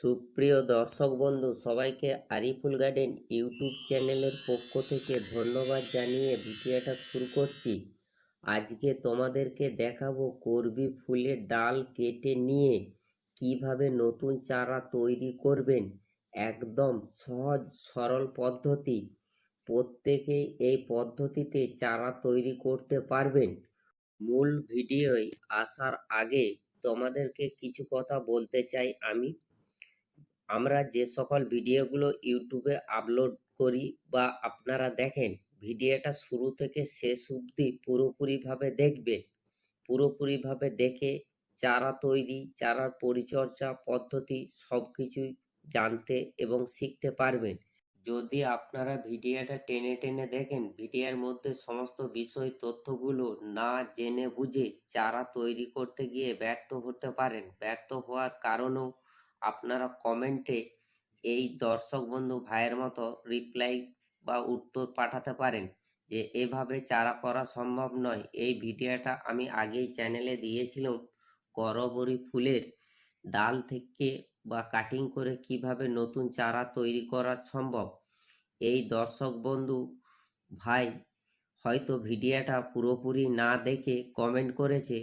সুপ্রিয় দর্শক বন্ধু, সবাইকে আরিফুল গার্ডেন ইউটিউব চ্যানেলের পক্ষ থেকে ধন্যবাদ জানিয়ে ভিডিওটা শুরু করছি। আজকে তোমাদেরকে দেখাবো করবি ফুলের ডাল কেটে নিয়ে কীভাবে নতুন চারা তৈরি করবেন। একদম সহজ, সরল পদ্ধতি। প্রত্যেকেই এই পদ্ধতিতে চারা তৈরি করতে পারবেন। মূল ভিডিওয় আসার আগে তোমাদেরকে কিছু কথা বলতে চাই আমি। আমরা যে সকল ভিডিওগুলো ইউটিউবে আপলোড করি বা আপনারা দেখেন, ভিডিওটা শুরু থেকে শেষ অবধি পুরোপুরিভাবে দেখবেন। পুরোপুরিভাবে দেখে চারা তৈরি চারার পরিচর্যা পদ্ধতি সব কিছুই জানতে এবং শিখতে পারবেন। যদি আপনারা ভিডিওটা টেনে টেনে দেখেন, ভিডিওর মধ্যে সমস্ত বিষয়, তথ্যগুলো না জেনে বুঝে চারা তৈরি করতে গিয়ে ব্যর্থ হতে পারেন। ব্যর্থ হওয়ার কারণেও আপনারা কমেন্টে এই দর্শক বন্ধু ভাইয়ের মতো রিপ্লাই বা উত্তর পাঠাতে পারেন যে এভাবে চারা করা সম্ভব নয়। এই ভিডিওটা আমি আগেই চ্যানেলে দিয়েছিলাম। করবরি ফুলের ডাল থেকে বা কাটিং করে কীভাবে নতুন চারা তৈরি করা সম্ভব? এই দর্শক বন্ধু ভাই হয়তো ভিডিওটা পুরোপুরি না দেখে কমেন্ট করেছে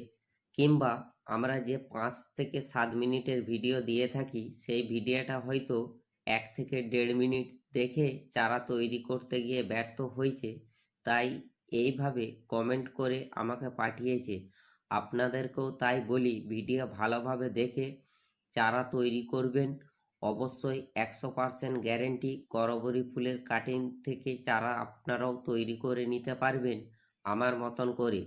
কিংবা আমরা যে পাঁচ থেকে সাত মিনিটের ভিডিও দিয়ে থাকি, সেই ভিডিওটা হয়তো এক থেকে দেড় মিনিট দেখে চারা তৈরি করতে গিয়ে ব্যর্থ হয়েছে। তাই এইভাবে কমেন্ট করে আমাকে পাঠিয়েছে। আপনাদেরকেও তাই বলি, ভিডিও ভালোভাবে দেখে চারা তৈরি করবেন। অবশ্যই একশো পারসেন্ট গ্যারেন্টি করবরি ফুলের কাটিং থেকে চারা আপনারাও তৈরি করে নিতে পারবেন, আমার মতন করে।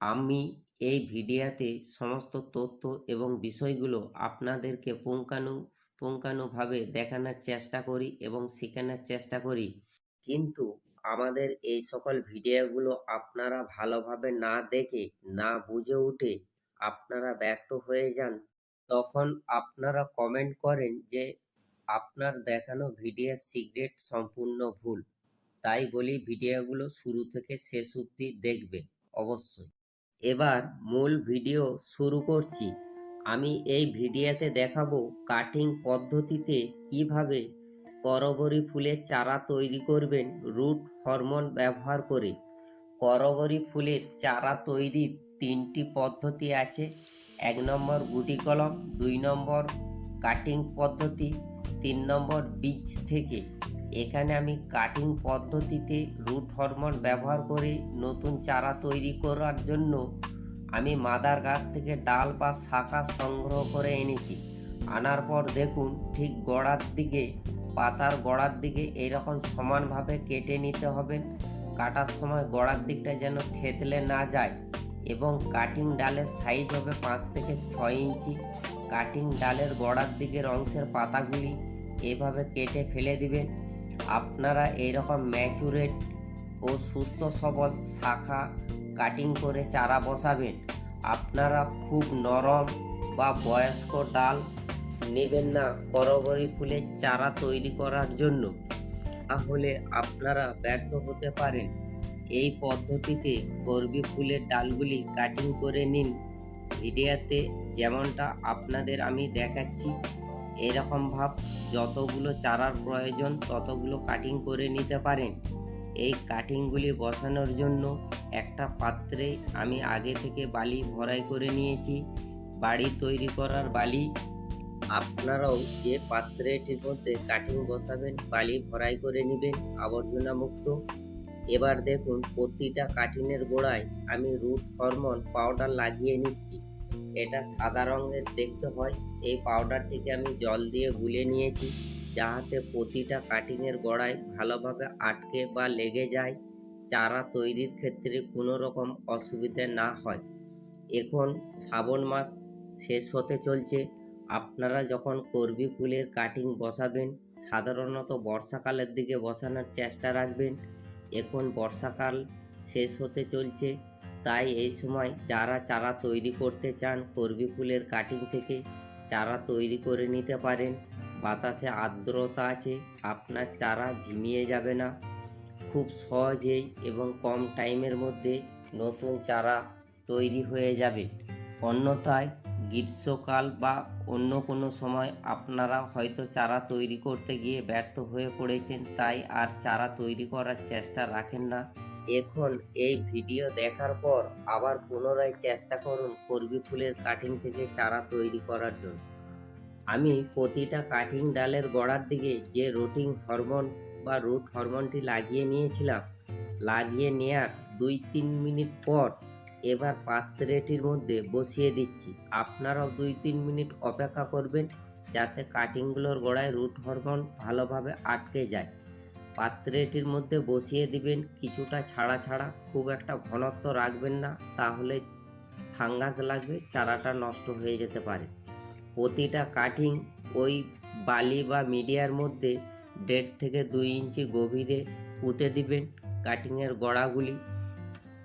আমি এই ভিডিওতে সমস্ত তথ্য এবং বিষয়গুলো আপনাদেরকে পুঙ্খানু, পুঙ্খানুভাবে দেখানোর চেষ্টা করি এবং শেখানোর চেষ্টা করি। কিন্তু আমাদের এই সকল ভিডিওগুলো আপনারা ভালোভাবে না দেখে, না বুঝে উঠে আপনারা ব্যর্থ হয়ে যান, তখন আপনারা কমেন্ট করেন যে আপনার দেখানো ভিডিওর সিক্রেট সম্পূর্ণ ভুল। তাই বলি, ভিডিওগুলো শুরু থেকে শেষ অবধি দেখবেন, অবশ্যই। এবার মূল ভিডিও শুরু করছি। আমি এই ভিডিওতে দেখাবো কাটিং পদ্ধতিতে কীভাবে করবরি ফুলের চারা তৈরি করবেন, রুট হরমোন ব্যবহার করে। করবরি ফুলের চারা তৈরির তিনটি পদ্ধতি আছে। এক নম্বর গুটি কলম, দুই নম্বর কাটিং পদ্ধতি, তিন নম্বর বীজ থেকে। এখানে আমি কাটিং পদ্ধতিতে রুট হরমোন ব্যবহার করে নতুন চারা তৈরি করার জন্য আমি মাদার গাছ থেকে ডাল বা শাখা সংগ্রহ করে এনেছি। আনার পর দেখুন, ঠিক গোড়ার দিকে, পাতার গোড়ার দিকে এইরকম সমানভাবে কেটে নিতে হবে। কাটার সময় গোড়ার দিকটা যেন থেতলে না যায় এবং কাটিং ডালের সাইজ হবে পাঁচ থেকে ছয় ইঞ্চি। কাটিং ডালের গোড়ার দিকের অংশের পাতাগুলি এভাবে কেটে ফেলে দিবেন। আপনারা এইরকম ম্যাচুরেট ও সুস্থ সবল শাখা কাটিং করে চারা বসাবেন। আপনারা খুব নরম বা বয়স্ক ডাল নেবেন না করবরি ফুলের চারা তৈরি করার জন্য। তাহলে আপনারা ব্যর্থ হতে পারেন। এই পদ্ধতিতে করবি ফুলের ডালগুলি কাটিং করে নিন। ভিডিওতে যেমনটা আপনাদের আমি দেখাচ্ছি এরকম ভাব, যতগুলো চারার প্রয়োজন, ততগুলো কাটিং করে নিতে পারেন। এই কাটিংগুলি বসানোর জন্য একটা পাত্রে আমি আগে থেকে বালি ভরাই করে নিয়েছি। বাড়ি তৈরি করার বালি। আপনারাও যে পাত্রেটির মধ্যে কাটিং বসাবেন, বালি ভরাই করে নেবেন, আবর্জনা মুক্ত। এবার দেখুন, প্রতিটা কাটিংয়ের গোড়ায় আমি রুট হরমোন পাউডার লাগিয়ে নিচ্ছি। এটা সাদা রঙের দেখতে হয়। এই পাউডারটিকে আমি জল দিয়ে গুলে নিয়েছি, যাহাতে প্রতিটা কাটিংয়ের গোড়ায় ভালোভাবে আটকে বা লেগে যায়। চারা তৈরির ক্ষেত্রে কোনো রকম অসুবিধে না হয়। এখন শ্রাবণ মাস শেষ হতে চলছে। আপনারা যখন করবি ফুলের কাটিং বসাবেন, সাধারণত বর্ষাকালের দিকে বসানোর চেষ্টা রাখবেন। এখন বর্ষাকাল শেষ হতে চলছে। তাই এই সময় যারা চারা তৈরি করতে চান করবি ফুলের কাটিং থেকে চারা তৈরি করে নিতে পারেন। বাতাসে আর্দ্রতা আছে, আপনার চারা ঝিমিয়ে যাবে না। খুব সহজেই এবং কম টাইমের মধ্যে নতুন চারা তৈরি হয়ে যাবে। অন্যথায় গ্রীষ্মকাল বা অন্য কোনো সময় আপনারা হয়তো চারা তৈরি করতে গিয়ে ব্যর্থ হয়ে পড়েছেন, তাই আর চারা তৈরি করার চেষ্টা রাখেন না। এখন এই ভিডিও দেখার পর আবার পুনরায় চেষ্টা করুন করবি ফুলের কাটিং থেকে চারা তৈরি করার জন্য। আমি প্রতিটা কাটিং ডালের গোড়ার দিকে যে রুটিং হরমোন বা রুট হরমোনটি লাগিয়ে নিয়েছিলাম, লাগিয়ে নেয়ার দুই তিন মিনিট পর এবার পাত্রেটির মধ্যে বসিয়ে দিচ্ছি। আপনারাও দুই তিন মিনিট অপেক্ষা করবেন যাতে কাটিংগুলোর গোড়ায় রুট হরমোন ভালোভাবে আটকে যায়। পাত্রেটির মধ্যে বসিয়ে দিবেন, কিছুটা ছাড়া ছাড়া, খুব একটা ঘনত্ব রাখবেন না, তাহলে ফাঙ্গাস লাগবে, চারাটা নষ্ট হয়ে যেতে পারে। প্রতিটা কাটিং ওই বালি বা মিডিয়ার মধ্যে দেড় থেকে দুই ইঞ্চি গভীরে পুঁতে দিবেন কাটিংয়ের গোড়াগুলি।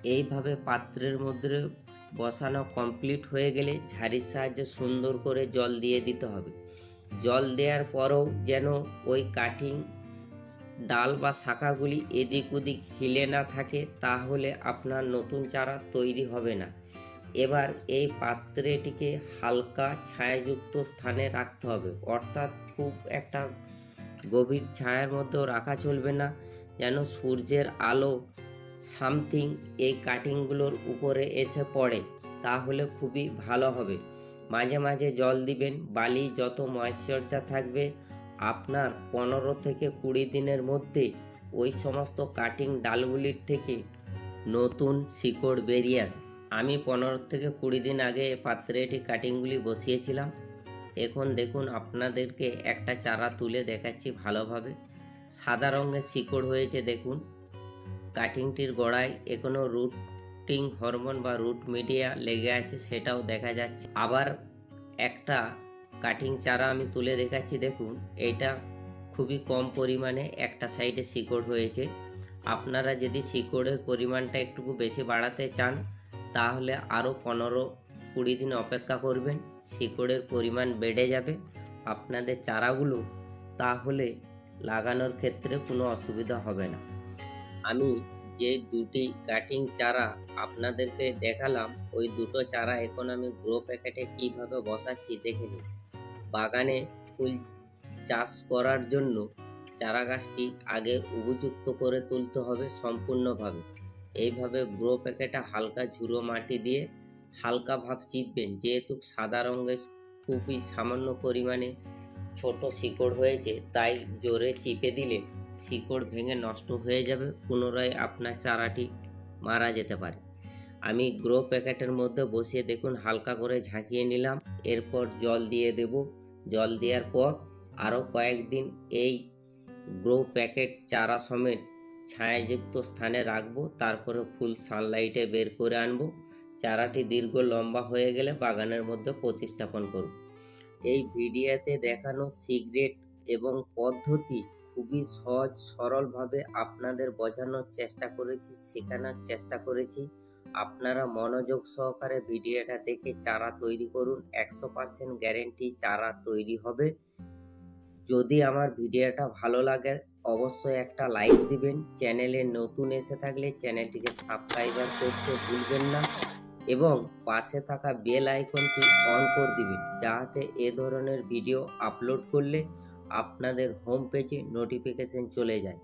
এইভাবে পাত্রের মধ্যে বসানো কমপ্লিট হয়ে গেলে ঝাড়ির সাহায্যে সুন্দর করে জল দিয়ে দিতে হবে। জল দেওয়ার পরেও যেন ওই কাটিং ডাল বা শাখাগুলি এদিক ওদিক হিলে না থাকে, তাহলে আপনার নতুন চারা তৈরি হবে না। এবার এই পাত্রেটিকে হালকা ছায়াযুক্ত স্থানে রাখতে হবে। অর্থাৎ খুব একটা গভীর ছায়ার মধ্যেও রাখা চলবে না, যেন সূর্যের আলো সামথিং এই কাটিংগুলোর উপরে এসে পড়ে, তাহলে খুবই ভালো হবে। মাঝে মাঝে জল দিবেন, বালি যত ময়শ্চর্যা থাকবে আপনার পনেরো থেকে কুড়ি দিনের মধ্যে ওই সমস্ত কাটিং ডালগুলির থেকে নতুন শিকড় বেরিয়ে আসে। আমি পনেরো থেকে কুড়ি দিন আগে পাত্রে এটি কাটিংগুলি বসিয়েছিলাম। এখন দেখুন আপনাদেরকে একটা চারা তুলে দেখাচ্ছি ভালোভাবে। সাদা রঙের শিকড় হয়েছে, দেখুন। কাটিংটির গোড়ায় এখনও রুটিং হরমোন বা রুট মিডিয়া লেগে আছে, সেটাও দেখা যাচ্ছে। আবার একটা কাটিং চারা আমি তুলে দেখাচ্ছি, দেখুন। এইটা খুবই কম পরিমাণে একটা সাইডে শিকড় হয়েছে। আপনারা যদি শিকড়ের পরিমাণটা একটু বেশি বাড়াতে চান, তাহলে আরও পনেরো কুড়ি দিন অপেক্ষা করবেন। শিকড়ের পরিমাণ বেড়ে যাবে। আপনাদের চারাগুলো তাহলে লাগানোর ক্ষেত্রে কোনো অসুবিধা হবে না। আমি যে দুটি কাটিং চারা আপনাদেরকে দেখালাম, ওই দুটো চারা এখন আমি গ্রো প্যাকেটে কীভাবে বসাচ্ছি দেখে নিন বাগানে ফুল চাষ করার জন্য চারা গাছটি আগে উপযুক্ত করে তুলতে হবে সম্পূর্ণভাবে। এইভাবে গ্রো প্যাকেটে হালকা ঝুড়ো মাটি দিয়ে হালকা ভাব চিপবেন। যেহেতু সাদা রঙের খুবই সামান্য পরিমাণে ছোট শিকড় হয়েছে, তাই জোরে চিপে দিলে শিকড় ভেঙে নষ্ট হয়ে যাবে, পুনরায় আপনার চারাটি মারা যেতে পারে। আমি গ্রো প্যাকেটের মধ্যে বসিয়ে দেখুন, হালকা করে ঝাঁকিয়ে নিলাম, এরপর জল দিয়ে দেব। জল দেওয়ার পর আরও কয়েকদিন এই গ্রো প্যাকেট চারা সমেত ছায়াযুক্ত স্থানে রাখব। তারপরে ফুল সানলাইটে বের করে আনব। চারাটি দীর্ঘ লম্বা হয়ে গেলে বাগানের মধ্যে প্রতিস্থাপন করব। এই ভিডিওতে দেখানো সিগারেট এবং পদ্ধতি খুবই সহজ, সরলভাবে আপনাদের বোঝানোর চেষ্টা করেছি, শেখানোর চেষ্টা করেছি। আপনারা মনোযোগ সহকারে ভিডিওটা দেখে চারা তৈরি করুন। একশো পার্সেন্ট গ্যারেন্টি চারা তৈরি হবে। যদি আমার ভিডিওটা ভালো লাগে, অবশ্যই একটা লাইক দিবেন। চ্যানেলে নতুন এসে থাকলে চ্যানেলটিকে সাবস্ক্রাইবার করতে ভুলবেন না এবং পাশে থাকা বেল আইকনটি অন করে দিবেন যাতে এ ধরনের ভিডিও আপলোড করলে আপনাদের হোম পেজে নোটিফিকেশন চলে যায়।